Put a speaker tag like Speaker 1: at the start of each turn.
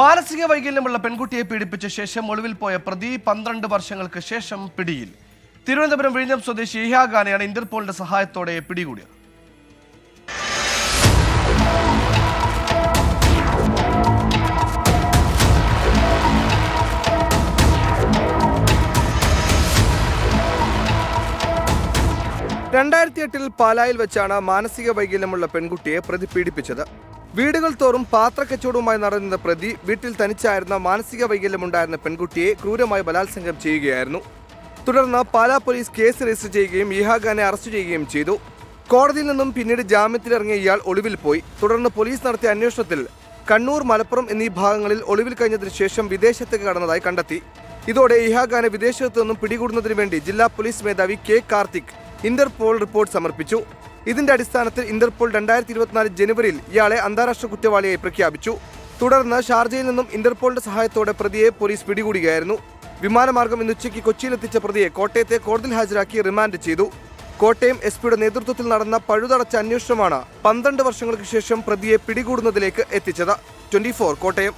Speaker 1: മാനസിക വൈകല്യമുള്ള പെൺകുട്ടിയെ പീഡിപ്പിച്ച ശേഷം ഒളിവിൽ പോയ പ്രതി പന്ത്രണ്ട് വർഷങ്ങൾക്ക് ശേഷം പിടിയിൽ. തിരുവനന്തപുരം വിഴിഞ്ഞം സ്വദേശി ഇഹാഖാനെയാണ് ഇന്റർപോളിന്റെ സഹായത്തോടെ പിടികൂടിയത്.
Speaker 2: രണ്ടായിരത്തി എട്ടിൽ പാലായിൽ വെച്ചാണ് മാനസിക വൈകല്യമുള്ള പെൺകുട്ടിയെ പ്രതി പീഡിപ്പിച്ചത്. വീടുകൾ തോറും പാത്രക്കച്ചവടവുമായി നടന്നിരുന്ന പ്രതി വീട്ടിൽ തനിച്ചായിരുന്ന മാനസിക വൈകല്യമുണ്ടായിരുന്ന പെൺകുട്ടിയെ ക്രൂരമായി ബലാത്സംഗം ചെയ്യുകയായിരുന്നു. തുടർന്ന് പാലാ പോലീസ് കേസ് രജിസ്റ്റർ ചെയ്യുകയും ഇഹാഖാനെ അറസ്റ്റ് ചെയ്യുകയും ചെയ്തു. കോടതിയിൽ നിന്നും പിന്നീട് ജാമ്യത്തിലിറങ്ങിയ ഇയാൾ ഒളിവിൽ പോയി. തുടർന്ന് പോലീസ് നടത്തിയ അന്വേഷണത്തിൽ കണ്ണൂർ മലപ്പുറം എന്നീ ഭാഗങ്ങളിൽ ഒളിവിൽ കഴിഞ്ഞതിന് ശേഷം വിദേശത്തേക്ക് കടന്നതായി കണ്ടെത്തി. ഇതോടെ ഇഹാഖാനെ വിദേശത്തു നിന്നും പിടികൂടുന്നതിന് വേണ്ടി ജില്ലാ പോലീസ് മേധാവി കെ കാർത്തിക് ഇന്റർപോൾ റിപ്പോർട്ട് സമർപ്പിച്ചു. ഇതിന്റെ അടിസ്ഥാനത്തിൽ ഇന്റർപോൾ രണ്ടായിരത്തി ഇരുപത്തിനാല് ജനുവരിയിൽ ഇയാളെ അന്താരാഷ്ട്ര കുറ്റവാളിയായി പ്രഖ്യാപിച്ചു. തുടർന്ന് ഷാർജയിൽ നിന്നും ഇന്റർപോളിന്റെ സഹായത്തോടെ പ്രതിയെ പോലീസ് പിടികൂടുകയായിരുന്നു. വിമാനമാർഗം ഇന്ന് ഉച്ചയ്ക്ക് കൊച്ചിയിലെത്തിച്ച പ്രതിയെ കോട്ടയത്തെ കോടതിയിൽ ഹാജരാക്കി റിമാൻഡ് ചെയ്തു. കോട്ടയം എസ് പിയുടെ നേതൃത്വത്തിൽ നടന്ന പഴുതടച്ച അന്വേഷണമാണ് പന്ത്രണ്ട് വർഷങ്ങൾക്ക് ശേഷം പ്രതിയെ പിടികൂടുന്നതിലേക്ക് എത്തിച്ചത്. ട്വന്റി കോട്ടയം.